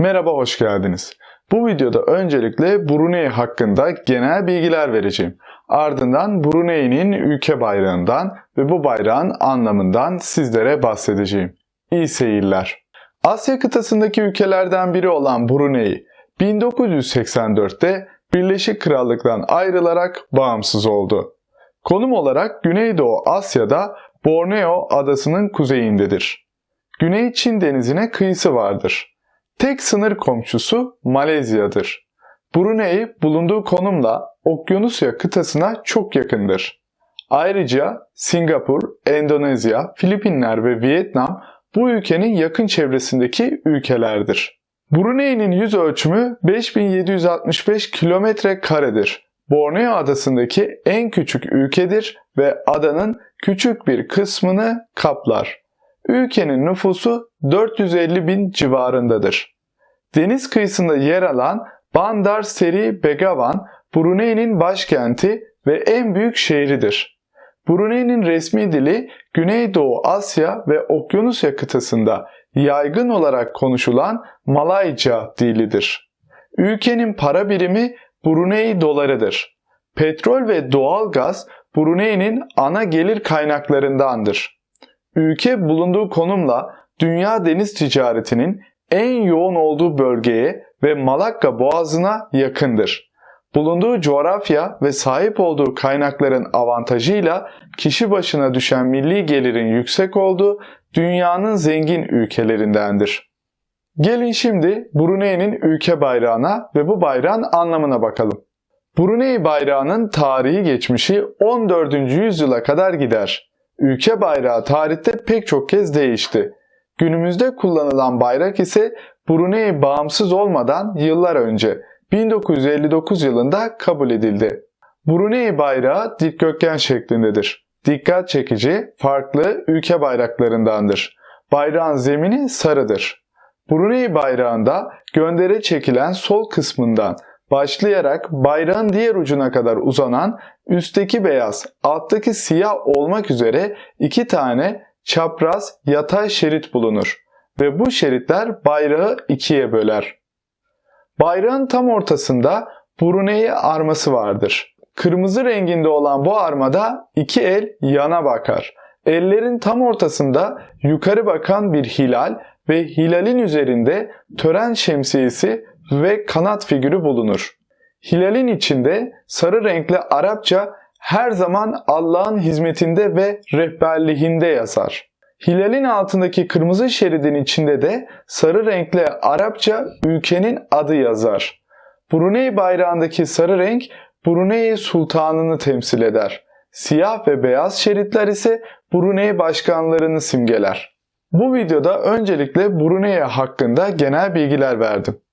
Merhaba, hoş geldiniz. Bu videoda öncelikle Brunei hakkında genel bilgiler vereceğim. Ardından Brunei'nin ülke bayrağından ve bu bayrağın anlamından sizlere bahsedeceğim. İyi seyirler. Asya kıtasındaki ülkelerden biri olan Brunei, 1984'te Birleşik Krallık'tan ayrılarak bağımsız oldu. Konum olarak Güneydoğu Asya'da Borneo adasının kuzeyindedir. Güney Çin denizine kıyısı vardır. Tek sınır komşusu Malezya'dır. Brunei bulunduğu konumla Okyanusya kıtasına çok yakındır. Ayrıca Singapur, Endonezya, Filipinler ve Vietnam bu ülkenin yakın çevresindeki ülkelerdir. Brunei'nin yüz ölçümü 5765 kilometre karedir. Borneo adasındaki en küçük ülkedir ve adanın küçük bir kısmını kaplar. Ülkenin nüfusu 450 bin civarındadır. Deniz kıyısında yer alan Bandar Seri Begawan, Brunei'nin başkenti ve en büyük şehridir. Brunei'nin resmi dili Güneydoğu Asya ve Okyanusya kıtasında yaygın olarak konuşulan Malayca dilidir. Ülkenin para birimi Brunei dolarıdır. Petrol ve doğal gaz Brunei'nin ana gelir kaynaklarındandır. Ülke bulunduğu konumla dünya deniz ticaretinin en yoğun olduğu bölgeye ve Malakka Boğazı'na yakındır. Bulunduğu coğrafya ve sahip olduğu kaynakların avantajıyla kişi başına düşen milli gelirin yüksek olduğu dünyanın zengin ülkelerindendir. Gelin şimdi Brunei'nin ülke bayrağına ve bu bayrağın anlamına bakalım. Brunei bayrağının tarihi geçmişi 14. yüzyıla kadar gider. Ülke bayrağı tarihte pek çok kez değişti. Günümüzde kullanılan bayrak ise Brunei bağımsız olmadan yıllar önce 1959 yılında kabul edildi. Brunei bayrağı dikdörtgen şeklindedir. Dikkat çekici, farklı ülke bayraklarındandır. Bayrağın zemini sarıdır. Brunei bayrağında göndere çekilen sol kısmından başlayarak bayrağın diğer ucuna kadar uzanan üstteki beyaz, alttaki siyah olmak üzere iki tane çapraz yatay şerit bulunur ve bu şeritler bayrağı ikiye böler. Bayrağın tam ortasında Brunei arması vardır. Kırmızı renginde olan bu armada iki el yana bakar. Ellerin tam ortasında yukarı bakan bir hilal ve hilalin üzerinde tören şemsiyesi ve kanat figürü bulunur. Hilalin içinde sarı renkli Arapça her zaman Allah'ın hizmetinde ve rehberliğinde yazar. Hilalin altındaki kırmızı şeridin içinde de sarı renkli Arapça ülkenin adı yazar. Brunei bayrağındaki sarı renk Brunei sultanını temsil eder. Siyah ve beyaz şeritler ise Brunei başkanlarını simgeler. Bu videoda öncelikle Brunei hakkında genel bilgiler verdim.